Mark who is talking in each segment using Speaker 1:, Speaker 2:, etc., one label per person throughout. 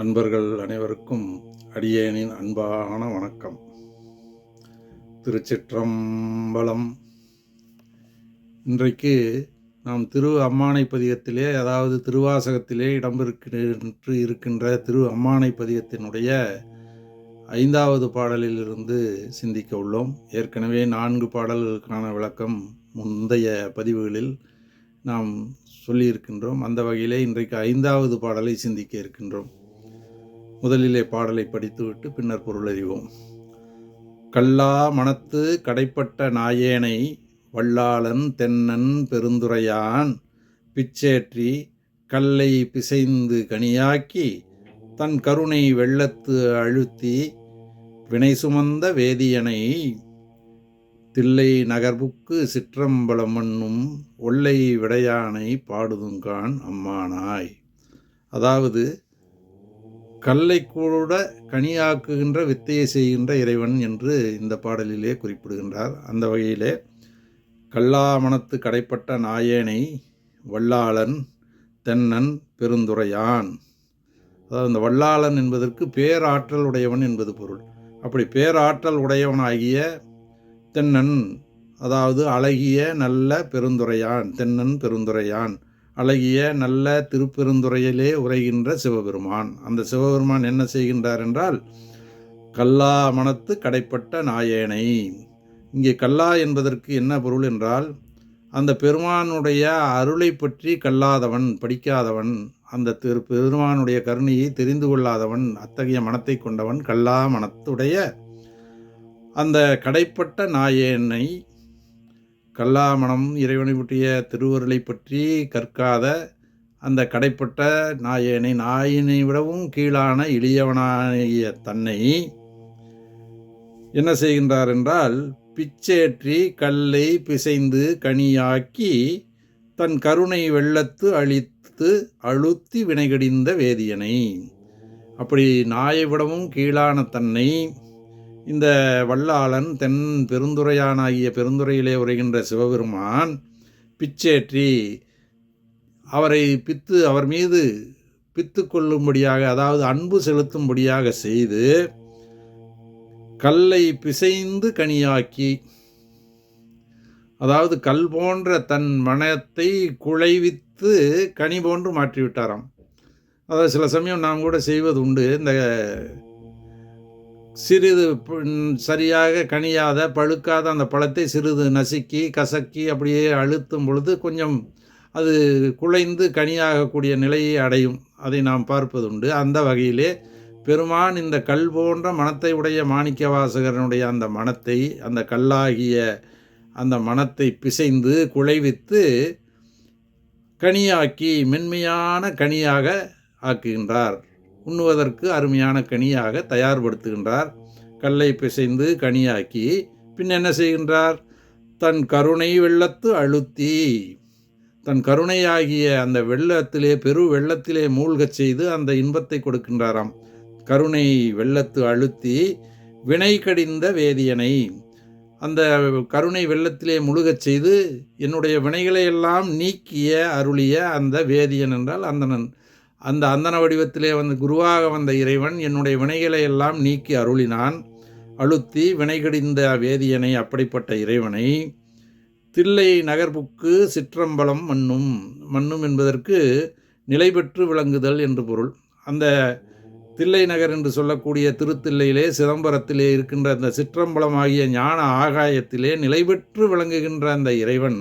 Speaker 1: அன்பர்கள் அனைவருக்கும் அடியேனின் அன்பான வணக்கம். திருச்சிற்றம்பலம். இன்றைக்கு நாம் திரு அம்மானை பதிகத்திலே அதாவது திருவாசகத்திலே இடம்பெறுக்கின்று இருக்கின்ற திரு அம்மானை பதிகத்தினுடைய ஐந்தாவது பாடலிலிருந்து சிந்திக்க உள்ளோம். ஏற்கனவே நான்கு பாடல்களுக்கான விளக்கம் முந்தைய பதிவுகளில் நாம் சொல்லியிருக்கின்றோம். அந்த வகையிலே இன்றைக்கு ஐந்தாவது பாடலை சிந்திக்க இருக்கின்றோம். முதலிலே பாடலை படித்துவிட்டு பின்னர் பொருளறிவோம். கல்லா மனத்து கடைப்பட்ட நாயேனை வல்லாளன் தென்னன் பெருந்துரையான் பிச்சேற்றி கல்லை பிசைந்து கனியாக்கி தன் கருணை வெள்ளத்து அழுத்தி வினை சுமந்த வேதியனை தில்லை நகர்வுக்கு சிற்றம்பலம் மண்ணும் ஒல்லை விடையானை பாடுதுங்கான் அம்மானாய். அதாவது கல்லை கூட கனியாக்குகின்ற வித்தையை செய்கின்ற இறைவன் என்று இந்த பாடலிலே குறிப்பிடுகின்றார். அந்த வகையிலே கல்லாமணத்து கடைப்பட்ட நாயேனை வல்லாளன் தென்னன் பெருந்துரையான் அதாவது இந்த வல்லாளன் என்பதற்கு பேராற்றல் உடையவன் என்பது பொருள். அப்படி பேராற்றல் உடையவனாகிய தென்னன் அதாவது அழகிய நல்ல பெருந்துரையான் தென்னன் பெருந்துரையான் அழகிய நல்ல திருப்பெருந்துறையிலே உரைகின்ற சிவபெருமான். அந்த சிவபெருமான் என்ன செய்கின்றார் என்றால் கல்லா மனத்து கடைப்பட்ட நாயேனை. இங்கே கல்லா என்பதற்கு என்ன பொருள் என்றால் அந்த பெருமானுடைய அருளை பற்றி கல்லாதவன் படிக்காதவன் அந்த திரு பெருமானுடைய கருணையை தெரிந்து கொள்ளாதவன் அத்தகைய மனத்தை கொண்டவன் கல்லா மனத்துடைய அந்த கடைப்பட்ட நாயேனை கல்லாமணம் இறைவனை பற்றிய திருவருளை பற்றி கற்காத அந்த கடைப்பட்ட நாயனை நாயினை விடவும் கீழான எளியவனாகிய தன்னை என்ன செய்கின்றார் என்றால் பிச்சேற்றி கல்லை பிசைந்து கனியாக்கி தன் கருணை வெள்ளத்து அழித்து அழுத்தி வினைகடிந்த வேதியனை. அப்படி நாயை விடவும் கீழான தன்னை இந்த வல்லாளன் தென் பெருந்துரையானாகிய பெருந்துரையிலே உரைகின்ற சிவபெருமான் பிச்சேற்றி அவரை பித்து அவர் மீது பித்து கொள்ளும்படியாக அதாவது அன்பு செலுத்தும்படியாக செய்து கல்லை பிசைந்து கனியாக்கி அதாவது கல் போன்ற தன் மனத்தை குழைவித்து கனி போன்று மாற்றிவிட்டாராம். அதாவது சில சமயம் நாம் கூட செய்வது உண்டு. இந்த சிறிது சரியாக கனியாத பழுக்காத அந்த பழத்தை சிறிது நசுக்கி கசக்கி அப்படியே அழுத்தும் பொழுது கொஞ்சம் அது குலைந்து கனியாகக்கூடிய நிலையை அடையும். அதை நாம் பார்ப்பது உண்டு அந்த வகையிலே பெருமான் இந்த கல் போன்ற மனத்தை உடைய மாணிக்க வாசகரனுடைய அந்த மனத்தை அந்த கல்லாகிய அந்த மனத்தை பிசைந்து குலைவித்து கனியாக்கி மென்மையான கனியாக ஆக்குகின்றார். உண்ணுவதற்கு அருமையான கனியாக தயார்படுத்துகின்றார். கல்லை பிசைந்து கனியாக்கி பின் என்ன செய்கின்றார்? தன் கருணை வெள்ளத்து அழுத்தி தன் கருணையாகிய அந்த வெள்ளத்திலே பெரு வெள்ளத்திலே மூழ்கச் செய்து அந்த இன்பத்தை கொடுக்கின்றாராம். கருணை வெள்ளத்து அழுத்தி வினை கடிந்த வேதியனை அந்த கருணை வெள்ளத்திலே முழுகச் செய்து என்னுடைய வினைகளை எல்லாம் நீக்கிய அருளிய அந்த வேதியன் என்றால் அந்தணன். அந்த அந்தன வடிவத்திலே வந்து குருவாக வந்த இறைவன் என்னுடைய வினைகளை எல்லாம் நீக்கி அருளினான். அழுத்தி வினைகடிந்த வேதியனை அப்படிப்பட்ட இறைவனை தில்லை நகர்புக்கு சிற்றம்பலம் மண்ணும். மண்ணும் என்பதற்கு நிலை பெற்று விளங்குதல் என்று பொருள். அந்த தில்லை நகர் என்று சொல்லக்கூடிய திருத்தில்லையிலே சிதம்பரத்திலே இருக்கின்ற அந்த சிற்றம்பலம் ஆகிய ஞான ஆகாயத்திலே நிலை பெற்று விளங்குகின்ற அந்த இறைவன்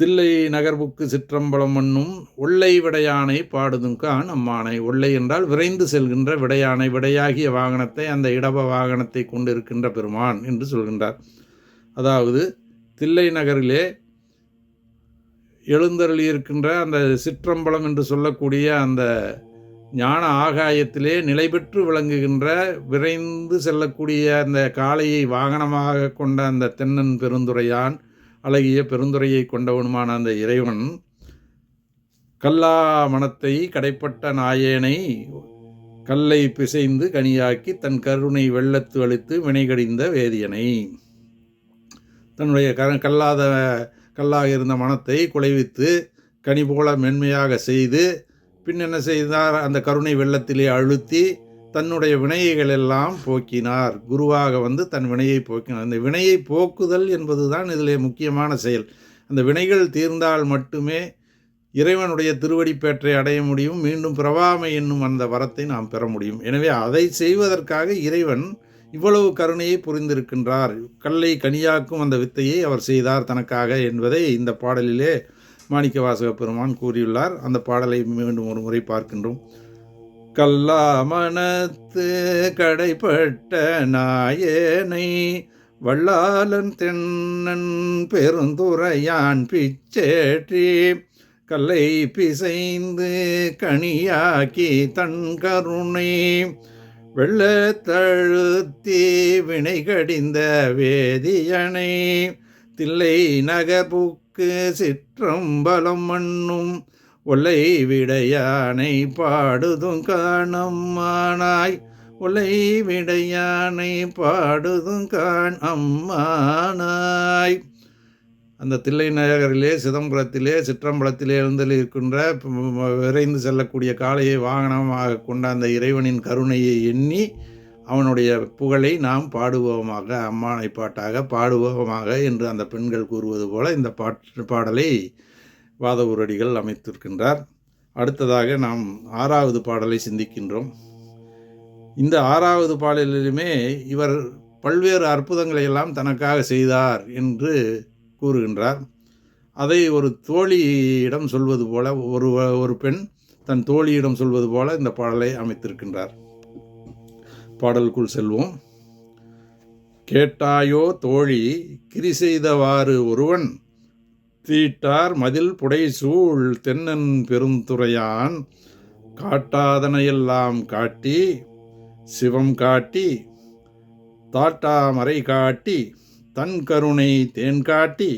Speaker 1: தில்லை நகர்வுக்கு சிற்றம்பலம் மண்ணும் ஒல்லை விடையானை பாடுதுங்கான் அம்மானை. ஒல்லை என்றால் விரைந்து செல்கின்ற விடையானை விடையாகிய வாகனத்தை அந்த இடப வாகனத்தை கொண்டிருக்கின்ற பெருமான் என்று சொல்கின்றார். அதாவது தில்லை நகரிலே எழுந்தருளி இருக்கின்ற அந்த சிற்றம்பலம் என்று சொல்லக்கூடிய அந்த ஞான ஆகாயத்திலே நிலை பெற்று விளங்குகின்ற விரைந்து செல்லக்கூடிய அந்த காளையை வாகனமாக கொண்ட அந்த தென்னன் பெருந்துரையான் அழகிய பெருந்துரையை கொண்டவனுமான அந்த இறைவன் கல்லா மனத்தை கடைப்பட்ட நாயேனை கல்லை பிசைந்து கனியாக்கி தன் கருணை வெள்ளத்து அழித்து வினைகடிந்த வேதியனை. தன்னுடைய க கல்லாத கல்லாக இருந்த மனத்தை குலைவித்து கனி போல மென்மையாக செய்து பின் என்ன செய்தார்? அந்த கருணை வெள்ளத்திலே அழுத்தி தன்னுடைய வினைகள் எல்லாம் போக்கினார். குருவாக வந்து தன் வினையை போக்கினார். இந்த வினையை போக்குதல் என்பதுதான் இதில் முக்கியமான செயல். அந்த வினைகள் தீர்ந்தால் மட்டுமே இறைவனுடைய திருவடிப்பேற்றை அடைய முடியும். மீண்டும் பிரவாமை என்னும் அந்த வரத்தை நாம் பெற முடியும். எனவே அதை செய்வதற்காக இறைவன் இவ்வளவு கருணையை புரிந்திருக்கின்றார். கல்லை கனியாக்கும் அந்த வித்தையை அவர் செய்தார் தனக்காக என்பதை இந்த பாடலிலே மாணிக்கவாசக பெருமான் கூறியுள்ளார். அந்த பாடலை மீண்டும் ஒரு முறை பார்க்கின்றோம். கல்லாமணத்து கடைப்பட்ட நாயேனை வள்ளாலன் தென்னன் பெருந்துரையான் பிச்சேற்றி கல்லை பிசைந்து கனியாக்கி தன் கருணை வெள்ளத்தழுத்தி வினை கடிந்த வேதியனை தில்லை நகர்புக்கு சிற்றம்பலம் மண்ணும் ஒல்லை விடையானை பாடுதும் காணம்மானாய் ஒல்லை விடையானை பாடுதும் காண் அம்மானாய் அந்த தில்லை நகரிலே சிதம்பரத்திலே சிற்றம்பலத்திலே எழுந்தல் இருக்கின்ற விரைந்து செல்லக்கூடிய காளையை வாகனமாக கொண்ட அந்த இறைவனின் கருணையை எண்ணி அவனுடைய புகழை நாம் பாடுவோமாக அம்மானை பாட்டாக பாடுவோமாக என்று அந்த பெண்கள் கூறுவது போல இந்த பாட்டு பாடலை வாத உரடிகள் அமைத்திருக்கின்றார். அடுத்ததாக நாம் ஆறாவது பாடலை சிந்திக்கின்றோம். இந்த ஆறாவது பாடலிலுமே இவர் பல்வேறு அற்புதங்களை எல்லாம் தனக்காக செய்தார் என்று கூறுகின்றார். அதை ஒரு தோழியிடம் சொல்வது போல ஒரு ஒரு பெண் தன் தோழியிடம் சொல்வது போல இந்த பாடலை அமைத்திருக்கின்றார். பாடலுக்குள் செல்வோம். கேட்டாயோ தோழி கிரி செய்தவாறு ஒருவன் தீட்டார் மதில் புடைசூழ் தென்னன் பெருந்துறையான் காட்டாதனையெல்லாம் காட்டி சிவம் காட்டி தாட்டாமரை காட்டி தன் கருணை தேன் காட்டி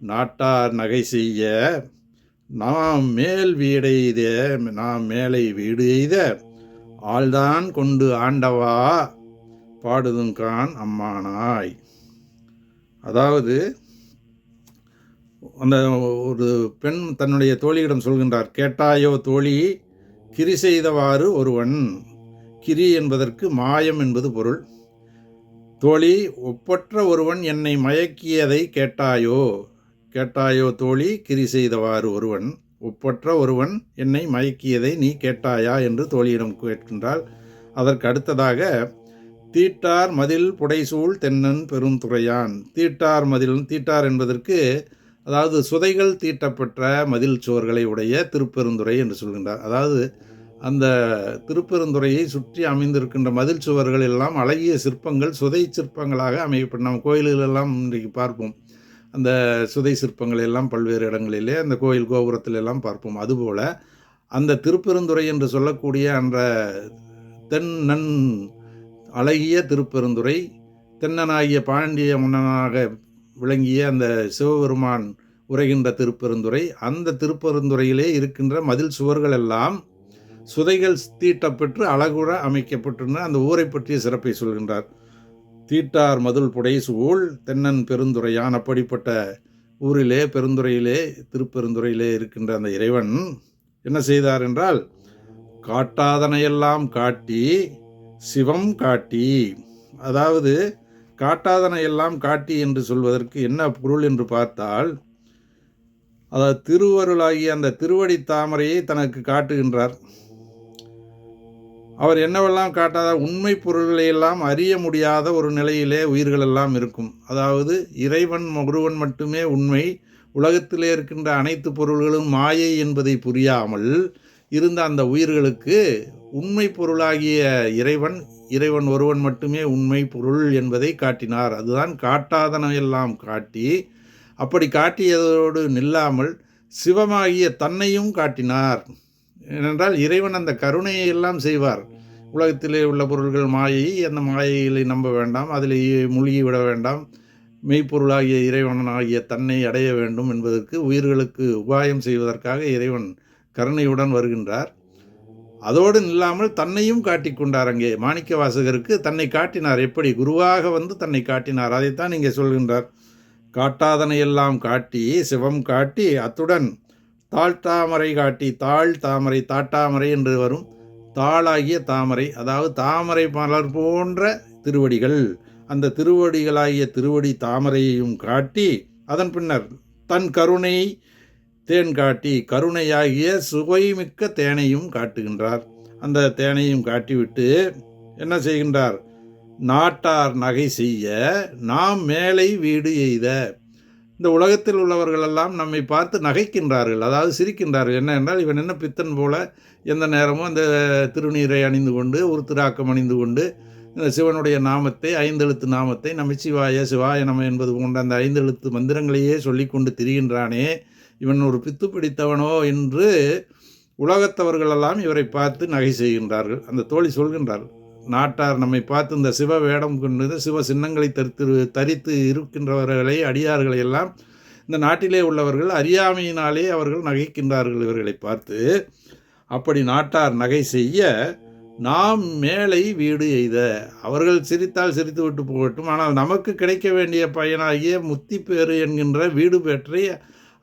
Speaker 1: நாட்டார் நகை செய்ய நாம் மேல் வீடெய்த நாம் மேலை வீடு எய்த ஆள்தான் கொண்டு ஆண்டவா பாடுதுங்கான் அம்மானாய். அதாவது அந்த ஒரு பெண் தன்னுடைய தோழியிடம் சொல்கின்றார் கேட்டாயோ தோழி கிரி செய்தவாறு ஒருவன் கிரி என்பதற்கு மாயம் என்பது பொருள். தோழி ஒப்பற்ற ஒருவன் என்னை மயக்கியதை கேட்டாயோ கேட்டாயோ தோழி கிரி செய்தவாறு ஒருவன் ஒப்பற்ற ஒருவன் என்னை மயக்கியதை நீ கேட்டாயா? என்று தோழியிடம் கேட்கின்றாள். அதற்கு அடுத்ததாக தீட்டார் மதில் புடைசூழ் தென்னன் பெருந்துறையான் தீட்டார் மதில் தீட்டார் என்பதற்கு அதாவது சுதைகள் தீட்டப்பெற்ற மதில் சுவர்களை உடைய திருப்பெருந்துறை என்று சொல்கின்றார். அதாவது அந்த திருப்பெருந்துறையை சுற்றி அமைந்திருக்கின்ற மதில் சுவர்கள் எல்லாம் அழகிய சிற்பங்கள் சுதை சிற்பங்களாக அமையப்படும் நம்ம கோயில்களெல்லாம் இன்றைக்கு பார்ப்போம். அந்த சுதை சிற்பங்கள் எல்லாம் பல்வேறு இடங்களிலே அந்த கோயில் கோபுரத்தில் எல்லாம் பார்ப்போம். அதுபோல் அந்த திருப்பெருந்துறை என்று சொல்லக்கூடிய அந்த தென்னன் அழகிய திருப்பெருந்துறை தென்னனாகிய பாண்டிய மன்னனாக விளங்கிய அந்த சிவபெருமான் உரைகின்ற திருப்பெருந்துறை அந்த திருப்பெருந்துறையிலே இருக்கின்ற மதில் சுவர்கள் எல்லாம் சுதைகள் தீட்டப்பெற்று அழகுற அமைக்கப்பட்டிருந்த அந்த ஊரை பற்றிய சிறப்பை சொல்கின்றார். தீட்டார் மதுள் புடை சூழ் தென்னன் பெருந்துறையான். அப்படிப்பட்ட ஊரிலே பெருந்துறையிலே திருப்பெருந்துறையிலே இருக்கின்ற அந்த இறைவன் என்ன செய்தார் என்றால் காட்டாதனையெல்லாம் காட்டி சிவம் காட்டி அதாவது காட்டாதன எல்லாம் காட்டி என்று சொல்வதற்கு என்ன பொருள் என்று பார்த்தால் அதாவது திருவருளாகிய அந்த திருவடி தாமரையை தனக்கு காட்டுகின்றார். அவர் என்னவெல்லாம் காட்டாத உண்மை பொருள்களை எல்லாம் அறிய முடியாத ஒரு நிலையிலே உயிர்கள் எல்லாம் இருக்கும். அதாவது இறைவன் ஒருவன் மட்டுமே உண்மை உலகத்திலே இருக்கின்ற அனைத்து பொருள்களும் மாயை என்பதை புரியாமல் இருந்த அந்த உயிர்களுக்கு உண்மை பொருளாகிய இறைவன் இறைவன் ஒருவன் மட்டுமே உண்மை பொருள் என்பதை காட்டினார். அதுதான் காட்டாதனையெல்லாம் காட்டி அப்படி காட்டியதோடு நில்லாமல் சிவமாகிய தன்னையும் காட்டினார். ஏனென்றால் இறைவன் அந்த கருணையை எல்லாம் செய்வார். உலகத்திலே உள்ள பொருள்கள் மாயை அந்த மாயைகளை நம்ப வேண்டாம். அதில் மூழ்கி விட வேண்டாம். மெய்ப்பொருளாகிய இறைவனாகிய தன்னை அடைய வேண்டும் என்பதற்கு உயிர்களுக்கு உபாயம் செய்வதற்காக இறைவன் கருணையுடன் வருகின்றார். அதோடு இல்லாமல் தன்னையும் காட்டி கொண்டார் அங்கே மாணிக்க வாசகருக்கு தன்னை காட்டினார். எப்படி? குருவாக வந்து தன்னை காட்டினார். அதைத்தான் இங்கே சொல்கின்றார். காட்டாதனையெல்லாம் காட்டி சிவம் காட்டி அத்துடன் தாழ் தாமரை காட்டி தாழ் தாமரை தாட்டாமரை என்று வரும். தாளாகிய தாமரை அதாவது தாமரை மலர் போன்ற திருவடிகள். அந்த திருவடிகளாகிய திருவடி தாமரையையும் காட்டி அதன் பின்னர் தன் கருணை தேன் காட்டி கருணையாகிய சுவைமிக்க தேனையும் காட்டுகின்றார். அந்த தேனையும் காட்டிவிட்டு என்ன செய்கின்றார்? நாட்டார் நகை செய்ய நாம் மேலை வீடு எய்த. இந்த உலகத்தில் உள்ளவர்களெல்லாம் நம்மை பார்த்து நகைக்கின்றார்கள். அதாவது சிரிக்கின்றார்கள். என்ன என்றால் இவன் என்ன பித்தன் போல எந்த நேரமும் அந்த திருநீரை அணிந்து கொண்டு ஒரு திராக்கம் அணிந்து கொண்டு இந்த சிவனுடைய நாமத்தை ஐந்தெழுத்து நாமத்தை நமச்சிவாய சிவாய நம என்பது போன்ற அந்த ஐந்தெழுத்து மந்திரங்களையே சொல்லிக்கொண்டு திரிகின்றானே. இவன் ஒரு பித்து பிடித்தவனோ என்று உலகத்தவர்களெல்லாம் இவரை பார்த்து நகை செய்கின்றார்கள். அந்த தோழி சொல்கின்றார் நாட்டார் நம்மை பார்த்து இந்த சிவ வேடம் கொண்டு சிவ சின்னங்களை தரித்து தரித்து இருக்கின்றவர்களை அடியார்களை எல்லாம் இந்த நாட்டிலே உள்ளவர்கள் அறியாமையினாலே அவர்கள் நகைக்கின்றார்கள் இவர்களை பார்த்து. அப்படி நாட்டார் நகை செய்ய நாம் மேலை வீடு எய்த. அவர்கள் சிரித்தால் சிரித்து விட்டு போகட்டும். ஆனால் நமக்கு கிடைக்க வேண்டிய பயனாகிய முத்தி பேறு என்கின்ற வீடு பெற்றை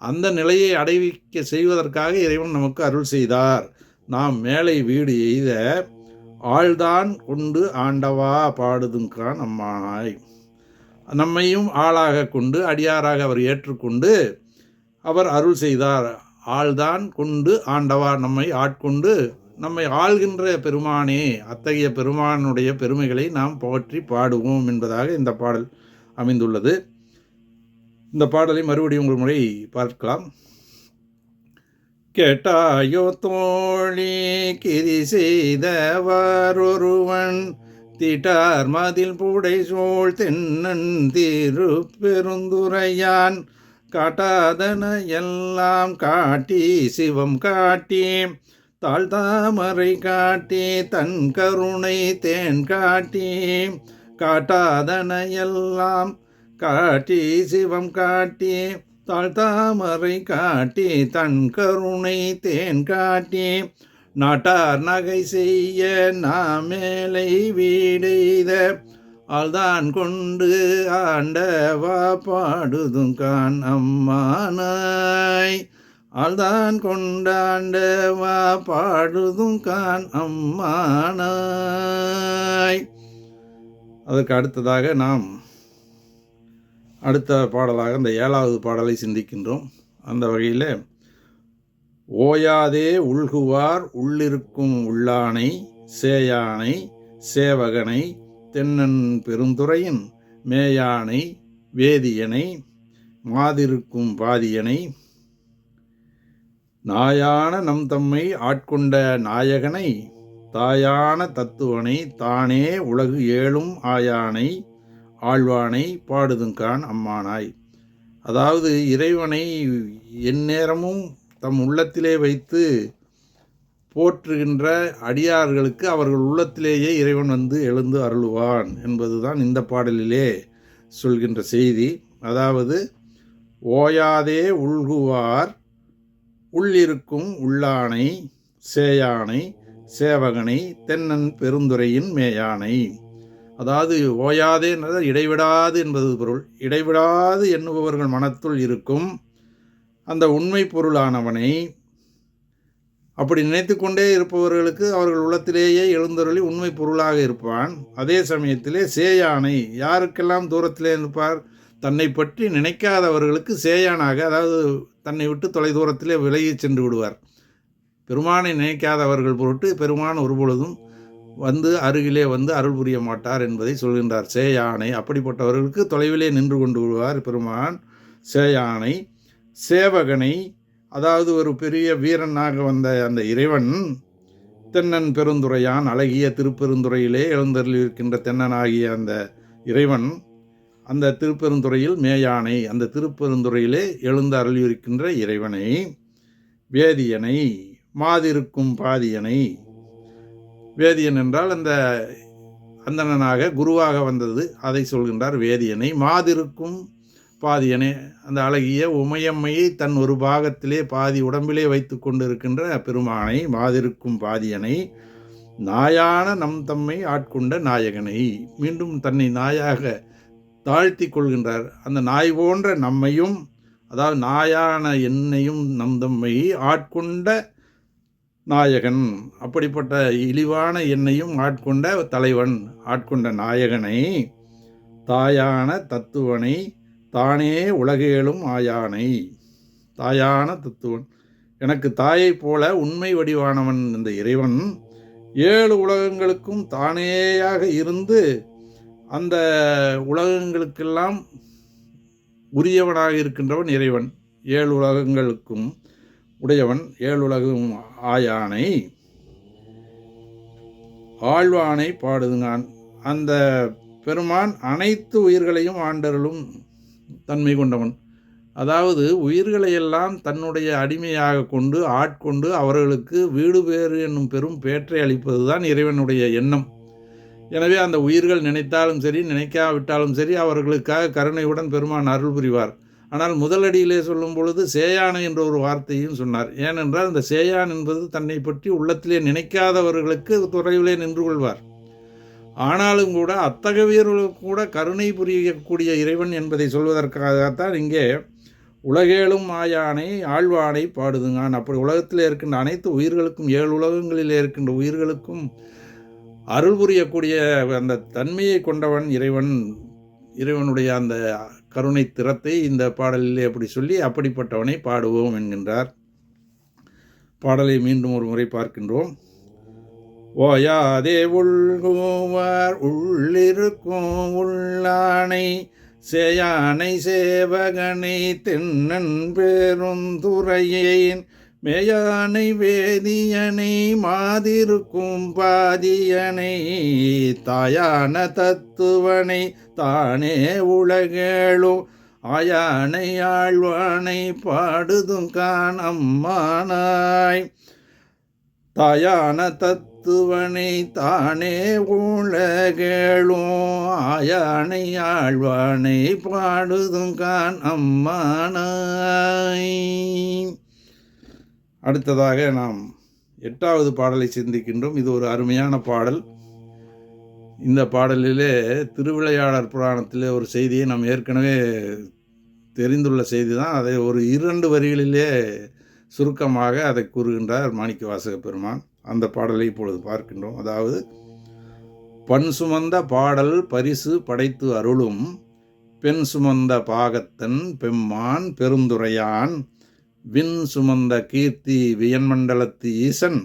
Speaker 1: அந்த நிலையை அடைவிக்க செய்வதற்காக இறைவன் நமக்கு அருள் செய்தார். நாம் மேலை வீடு எய்த ஆள்தான் கொண்டு ஆண்டவா பாடுதுங்கான் அம்மானாய். நம்மையும் ஆளாக கொண்டு அடியாராக அவர் ஏற்றுக்கொண்டு அவர் அருள் செய்தார். ஆள்தான் கொண்டு ஆண்டவா நம்மை ஆட்கொண்டு நம்மை ஆள்கின்ற பெருமானே அத்தகைய பெருமானுடைய பெருமைகளை நாம் போற்றி பாடுவோம் என்பதாக இந்த பாடல் அமைந்துள்ளது. இந்த பாடலை மறுபடியும் ஒரு முறை பார்க்கலாம். கேட்டாயோ தோழி கிரி செய்தவர் ஒருவன் திட்டார் மதில் பூடை சோழ் தென்னன் திரு பெருந்துரையான் காட்டாதன எல்லாம் காட்டி சிவம் காட்டி தாழ்தாமரை காட்டி தன் கருணை தேன் காட்டி காட்டாதன எல்லாம் காட்டி சிவம் காட்டி தாழ்தாமரை காட்டி தன் கருணை தேன் காட்டி நாட்டார் நகை செய்ய நாமேலை வீடெய்த ஆள்தான் கொண்டு ஆண்டவா பாடுதும் கான் அம்மானாய். ஆள்தான் கொண்டாண்டவா பாடுதும் கான் அம்மானாய். அதற்கு அடுத்ததாக நாம் அடுத்த பாடலாக இந்த ஏழாவது பாடலை சிந்திக்கின்றோம். அந்த வகையில் ஓயாதே உள்குவார் உள்ளிருக்கும் உள்ளானை சேயானை சேவகனை தென்னன் பெருந்துறையின் மேயானை வேதியனை மாதிருக்கும் பாதியனை நாயான நம் தம்மை ஆட்கொண்ட நாயகனை தாயான தத்துவனை தானே உலகு ஏழும் ஆயானை ஆழ்வானை பாடுதுங்கான் அம்மானாய். அதாவது இறைவனை எந்நேரமும் தம் உள்ளத்திலே வைத்து போற்றுகின்ற அடியார்களுக்கு அவர்கள் உள்ளத்திலேயே இறைவன் வந்து எழுந்து அருளுவான் என்பதுதான் இந்த பாடலிலே சொல்கின்ற செய்தி. அதாவது ஓயாதே உள்குவார் உள்ளிருக்கும் உள்ளானை சேயானை சேவகனை தென்னன் பெருந்துரையின் மேயானை. அதாவது ஓயாதே என்பது இடைவிடாது என்பது பொருள். இடைவிடாது எண்ணுபவர்கள் மனத்துள் இருக்கும் அந்த உண்மை பொருளானவனை அப்படி நினைத்து கொண்டே இருப்பவர்களுக்கு அவர்கள் உள்ளத்திலேயே எழுந்தருளி உண்மை பொருளாக இருப்பான். அதே சமயத்திலே சேயானை யாருக்கெல்லாம் தூரத்திலே இருப்பார்? தன்னை பற்றி நினைக்காதவர்களுக்கு சேயானாக அதாவது தன்னை விட்டு தொலை தூரத்திலே விலகி சென்று விடுவார். பெருமானை நினைக்காதவர்கள் பொருட்டு பெருமான் ஒருபொழுதும் வந்து அருகிலே வந்து அருள் புரிய மாட்டார் என்பதை சொல்கின்றார். சேயானை அப்படிப்பட்டவர்களுக்கு தொலைவிலே நின்று கொண்டு விடுவார் பெருமான். சேயானை சேவகனை அதாவது ஒரு பெரிய வீரனாக வந்த அந்த இறைவன் தென்னன் பெருந்துரையான் அழகிய திருப்பெருந்துறையிலே எழுந்தருளிருக்கின்ற தென்னனாகிய அந்த இறைவன் அந்த திருப்பெருந்துறையில் மேயானை அந்த திருப்பெருந்துறையிலே எழுந்து அருளியிருக்கின்ற இறைவனை வேதியனை மாதிருக்கும் பாதியனை வேதியன் என்றால் அந்த அந்தணனாக குருவாக வந்தது. அதை சொல்கின்றார் வேதியனை. மாதிருக்கும் பாதியனை. அந்த அழகிய உமையம்மையை தன் ஒரு பாகத்திலே பாதி உடம்பிலே வைத்து கொண்டிருக்கின்ற பெருமானை மாதிருக்கும் பாதியனை நாயான நம் தம்மை ஆட்கொண்ட நாயகனை. மீண்டும் தன்னை நாயாக தாழ்த்தி கொள்கின்றார். அந்த நாய் போன்ற நம்மையும் அதாவது நாயான என்னையும் நம் தம்மை ஆட்கொண்ட நாயகன். அப்படிப்பட்ட இழிவான எண்ணையும் ஆட்கொண்ட தலைவன் ஆட்கொண்ட நாயகனை தாயான தத்துவனை தானே உலகேளும் ஆயானை. தாயான தத்துவன். எனக்கு தாயைப் போல உண்மை வடிவானவன் இந்த இறைவன். ஏழு உலகங்களுக்கும் தானேயாக இருந்து அந்த உலகங்களுக்கெல்லாம் உரியவனாக இருக்கின்றவன் இறைவன். ஏழு உலகங்களுக்கும் உடையவன் ஏழுலகும் ஆயானை. ஆழ்வானை பாடுதுங்கான். அந்த பெருமான் அனைத்து உயிர்களையும் ஆண்டருளும் தன்மை கொண்டவன். அதாவது உயிர்களையெல்லாம் தன்னுடைய அடிமையாக கொண்டு ஆட்கொண்டு அவர்களுக்கு வீடு பேறு என்னும் பெரும் பேற்றை அளிப்பது தான் இறைவனுடைய எண்ணம். எனவே அந்த உயிர்கள் நினைத்தாலும் சரி நினைக்காவிட்டாலும் சரி அவர்களுக்காக கருணையுடன் பெருமான் அருள் புரிவார். ஆனால் முதலடியிலே சொல்லும் பொழுது சேயானை என்ற ஒரு வார்த்தையும் சொன்னார். ஏனென்றால் இந்த சேயான் என்பது தன்னை பற்றி உள்ளத்திலே நினைக்காதவர்களுக்கு துறையிலே நின்று கொள்வார். ஆனாலும் கூட அத்தகையவர்களுக்கு கூட கருணை புரியக்கூடிய இறைவன் என்பதை சொல்வதற்காகத்தான் இங்கே உலகேளும் ஆயானை ஆழ்வானை பாடுதுங்கான். அப்படி உலகத்தில் இருக்கின்ற அனைத்து உயிர்களுக்கும் ஏழு உலகங்களில் இருக்கின்ற உயிர்களுக்கும் அருள் புரியக்கூடிய அந்த தன்மையை கொண்டவன் இறைவன். இறைவனுடைய அந்த கருணை திறத்தை இந்த பாடலிலே அப்படி சொல்லி அப்படிப்பட்டவனை பாடுவோம் என்கின்றார். பாடலை மீண்டும் ஒரு முறை பார்க்கின்றோம். ஓயாதே உள்குவார் உள்ளிருக்கும் உள்ளானை சேயானை சேவகனை தென்னன் பெருந்துறையேன் மேயானை வேதியனை மாதிருக்கும் பாதியனை தாயான தத்துவனை தானே உலகேளும். ஆயானை ஆழ்வானை பாடுதும் காணம்மானாய் தாயான தத்துவனை தானே உலகேளும். ஆயானை ஆழ்வானை பாடுதும் காணம்மானாய் அடுத்ததாக நாம் எட்டாவது பாடலை சிந்திக்கின்றோம். இது ஒரு அருமையான பாடல். இந்த பாடலிலே திருவிளையாடற் புராணத்திலே ஒரு செய்தியை நாம் ஏற்கனவே தெரிந்துள்ள செய்தி தான் அதை ஒரு இரண்டு வரிகளிலே சுருக்கமாக அதை கூறுகின்றார் மாணிக்க வாசக பெருமான். அந்த பாடலை இப்பொழுது பார்க்கின்றோம். அதாவது பண் சுமந்த பாடல் பரிசு படைத்து அருளும் பெண் சுமந்த பாகத்தன் பெம்மான் பெருந்துரையான் விண் சுமந்த கீர்த்தி வியன்மண்டலத்து ஈசன்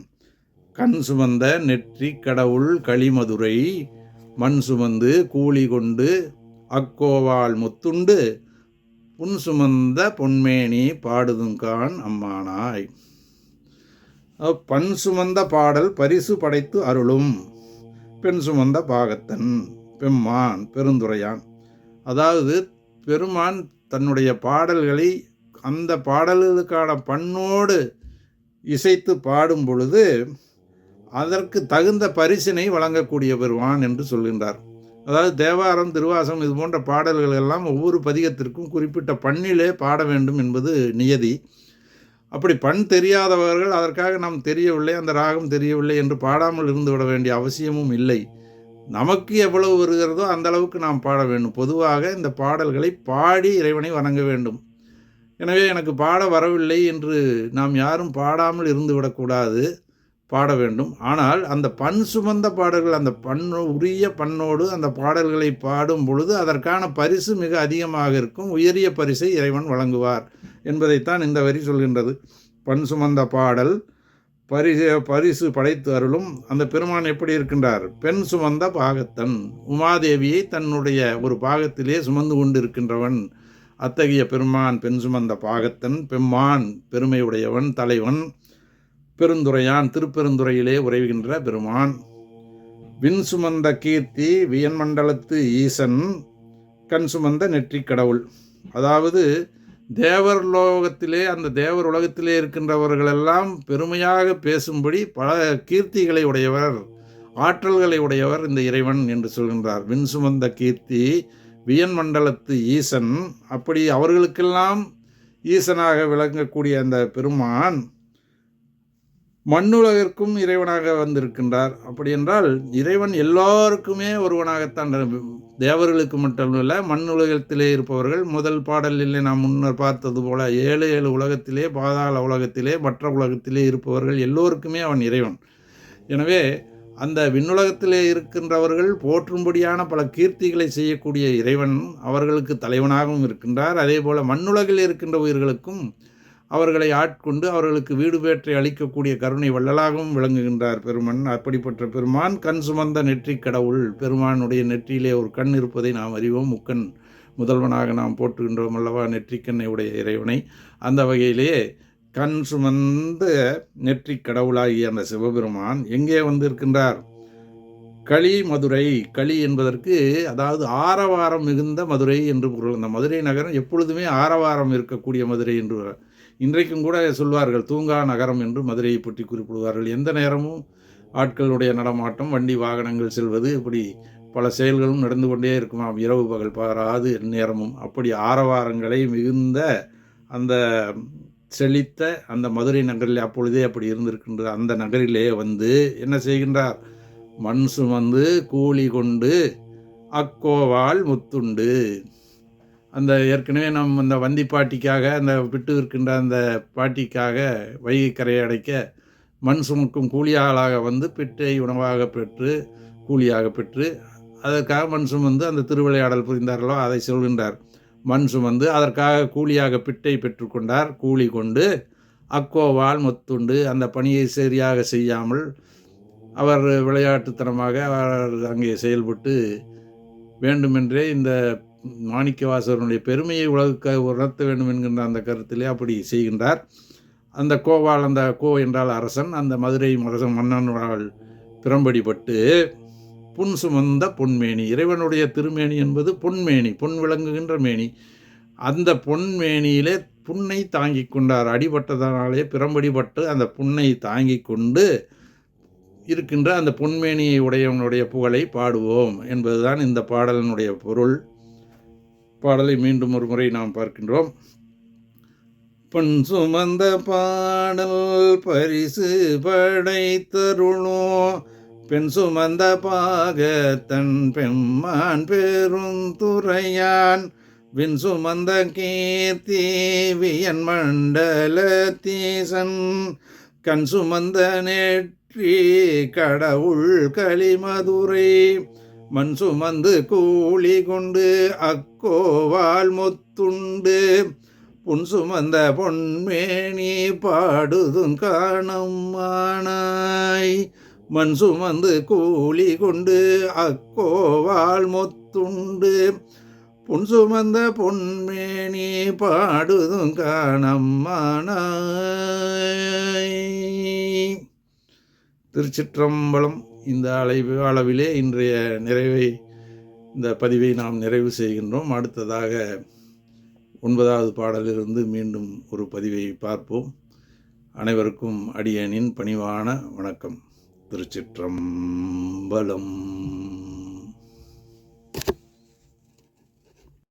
Speaker 1: கண் சுமந்த நெற்றி கடவுள் களிமதுரை மண் சுமந்து கூலி கொண்டு அக்கோவால் முத்துண்டு புன் சுமந்த பொன்மேனி பாடுதுங்கான் அம்மானாய். பண் சுமந்த பாடல் பரிசு படைத்து அருளும். பெண் சுமந்த பாகத்தன் பெம்மான் பெருந்துரையான். அதாவது பெருமான் தன்னுடைய பாடல்களை அந்த பாடல்களுக்கான பண்ணோடு இசைத்து பாடும் பொழுது அதற்கு தகுந்த பரிசினை வழங்கக்கூடிய பெறுவான் என்று சொல்கின்றார். அதாவது தேவாரம் திருவாசம் இது போன்ற பாடல்கள் எல்லாம் ஒவ்வொரு பதிகத்திற்கும் குறிப்பிட்ட பண்ணிலே பாட வேண்டும் என்பது நியதி. அப்படி பண் தெரியாதவர்கள் அதற்காக நாம் தெரியவில்லை அந்த ராகம் தெரியவில்லை என்று பாடாமல் இருந்து விட வேண்டிய அவசியமும் இல்லை. நமக்கு எவ்வளவு வருகிறதோ அந்த அளவுக்கு நாம் பாட வேண்டும். பொதுவாக இந்த பாடல்களை பாடி இறைவனை வணங்க வேண்டும். எனவே எனக்கு பாட வரவில்லை என்று நாம் யாரும் பாடாமல் இருந்து விடக்கூடாது பாட வேண்டும். ஆனால் அந்த பண் சுமந்த பாடல்கள் அந்த பண்ணு உரிய பண்ணோடு அந்த பாடல்களை பாடும் பொழுது அதற்கான பரிசு மிக அதிகமாக இருக்கும். உயரிய பரிசை இறைவன் வழங்குவார் என்பதைத்தான் இந்த வரி சொல்கின்றது. பண் சுமந்த பாடல் பரிசு பரிசு படைத்து அருளும் அந்த பெருமான் எப்படி இருக்கின்றார்? பெண் சுமந்த பாகத்தன். உமாதேவியை தன்னுடைய ஒரு பாகத்திலே சுமந்து கொண்டு இருக்கின்றவன் அத்தகைய பெருமான் பெண் சுமந்த பாகத்தன் பெம்மான் பெருமையுடையவன் தலைவன் பெருந்துரையான் திருப்பெருந்துறையிலே உறைவுகின்ற பெருமான். விண் சுமந்த கீர்த்தி வியன்மண்டலத்து ஈசன் கண் சுமந்த நெற்றி கடவுள். அதாவது தேவர் லோகத்திலே அந்த தேவர் உலகத்திலே இருக்கின்றவர்களெல்லாம் பெருமையாக பேசும்படி பல கீர்த்திகளை உடையவர் ஆற்றல்களை உடையவர் இந்த இறைவன் என்று சொல்கின்றார். விண் சுமந்த கீர்த்தி வியன் மண்டலத்து ஈசன் அப்படி அவர்களுக்கெல்லாம் ஈசனாக விளங்கக்கூடிய அந்த பெருமான் மண்ணுலகிற்கும் இறைவனாக வந்திருக்கின்றார். அப்படி என்றால் இறைவன் எல்லோருக்குமே ஒருவனாகத்தான் தேவர்களுக்கு மட்டுமல்ல மண்ணுலகத்திலே இருப்பவர்கள். முதல் பாடலிலே நாம் முன்னர் பார்த்தது போல ஏழு ஏழு உலகத்திலே பாதாள உலகத்திலே மற்ற உலகத்திலே இருப்பவர்கள் எல்லோருக்குமே அவன் இறைவன். எனவே அந்த விண்ணுலகத்திலே இருக்கின்றவர்கள் போற்றும்படியான பல கீர்த்திகளை செய்யக்கூடிய இறைவன் அவர்களுக்கு தலைவனாகவும் இருக்கின்றார். அதே போல் மண்ணுலகில் இருக்கின்ற உயிர்களுக்கும் அவர்களை ஆட்கொண்டு அவர்களுக்கு வீடு பேற்றை அளிக்கக்கூடிய கருணை வள்ளலாகவும் விளங்குகின்றார் பெருமன். அப்படிப்பட்ட பெருமான் கண் சுமந்த நெற்றி கடவுள். பெருமானுடைய நெற்றியிலே ஒரு கண் இருப்பதை நாம் அறிவோம். முக்கண் முதல்வனாக நாம் போற்றுகின்றோம் அல்லவா? நெற்றிக்கண்ணை உடைய இறைவனை. அந்த வகையிலேயே கண் சுமந்த நெற்றி கடவுளாகிய அந்த சிவபெருமான் எங்கே வந்திருக்கின்றார்? களி மதுரை. களி என்பதற்கு அதாவது ஆரவாரம் மிகுந்த மதுரை என்று பொருள். அந்த மதுரை நகரம் எப்பொழுதுமே ஆரவாரம் இருக்கக்கூடிய மதுரை என்று இன்றைக்கும் கூட சொல்வார்கள். தூங்கா நகரம் என்று மதுரையை பற்றி குறிப்பிடுவார்கள். எந்த நேரமும் ஆட்களுடைய நடமாட்டம் வண்டி வாகனங்கள் செல்வது இப்படி பல செயல்களும் நடந்து கொண்டே இருக்குமாம். இரவு பகல் பாராது நேரமும். அப்படி ஆரவாரங்களை மிகுந்த அந்த செழித்த அந்த மதுரை நகரில் அப்பொழுதே அப்படி இருந்திருக்கின்ற அந்த நகரிலே வந்து என்ன செய்கின்றார்? மண் சுமந்து கூலி கொண்டு அக்கோவால் முத்துண்டு. அந்த ஏற்கனவே நம் அந்த வந்தி பாட்டிக்காக அந்த விட்டு இருக்கின்ற அந்த பாட்டிக்காக வைகை கரையை அடைக்க மண் சுமக்கும் கூலியாளாக வந்து பிட்டை உணவாக பெற்று கூலியாக பெற்று அதற்காக மண் சுமந்து அந்த திருவிளையாடல் புரிந்தார்களோ அதை சொல்கின்றார். மண் சுமந்து அதற்காக கூலியாக பிட்டை பெற்றுக்கொண்டார். கூலி கொண்டு அக்கோவால் முத்துண்டு அந்த பணியை சரியாக செய்யாமல் அவர் விளையாட்டுத்தனமாக அவர் அங்கே செயல்பட்டு வேண்டுமென்றே இந்த மாணிக்கவாசகனுடைய பெருமையை உலகுக்கு உணர்த்த வேண்டும் என்கின்ற அந்த கருத்திலே அப்படி செய்கின்றார். அந்த கோவால் அந்த கோ என்றால் அரசன் அந்த மதுரை அரசன் மன்னனால் பிறம்படிப்பட்டு புன் சுமந்த பொன்மேனி. இறைவனுடைய திருமேனி என்பது பொன்மேனி பொன் விளங்குகின்ற மேனி. அந்த பொன்மேனியிலே புண்ணை தாங்கி கொண்டார். அடிபட்டதனாலே பிறம்படிப்பட்டு அந்த புண்ணை தாங்கி கொண்டு இருக்கின்ற அந்த பொன்மேனியை உடையவனுடைய புகழை பாடுவோம் என்பதுதான் இந்த பாடலினுடைய பொருள். பாடலை மீண்டும் ஒரு முறை நாம் பார்க்கின்றோம். பொன் சுமந்த பாடல் பரிசு படைத்தருளோ பெண் சுமந்த பாகத்தன் பெம்மான் பெருந்துறையான் வின் சுமந்த கீர்த்தி வியன் மண்டல தீசன். கண் சுமந்த நெற்றி கடவுள் களிமதுரை மண் சுமந்து கூலி கொண்டு அக்கோவால் முத்துண்டு. புன் சுமந்த பொன்மேனி பாடுதும் காணம் காணம்மானாய் மண் சுமந்து கூலி கொண்டு அக்கோவால் மொத்துண்டு. புன் சுமந்த பொன்மேனி பாடுதும் காணம்மானாய். திருச்சிற்றம்பலம் இந்த அளவு அளவிலே இன்றைய நிறைவை இந்த பதிவை நாம் நிறைவு செய்கின்றோம். அடுத்ததாக ஒன்பதாவது பாடலிலிருந்து மீண்டும் ஒரு பதிவை பார்ப்போம். அனைவருக்கும் அடியனின் பணிவான வணக்கம். திருச்சிற்றம்பலம்.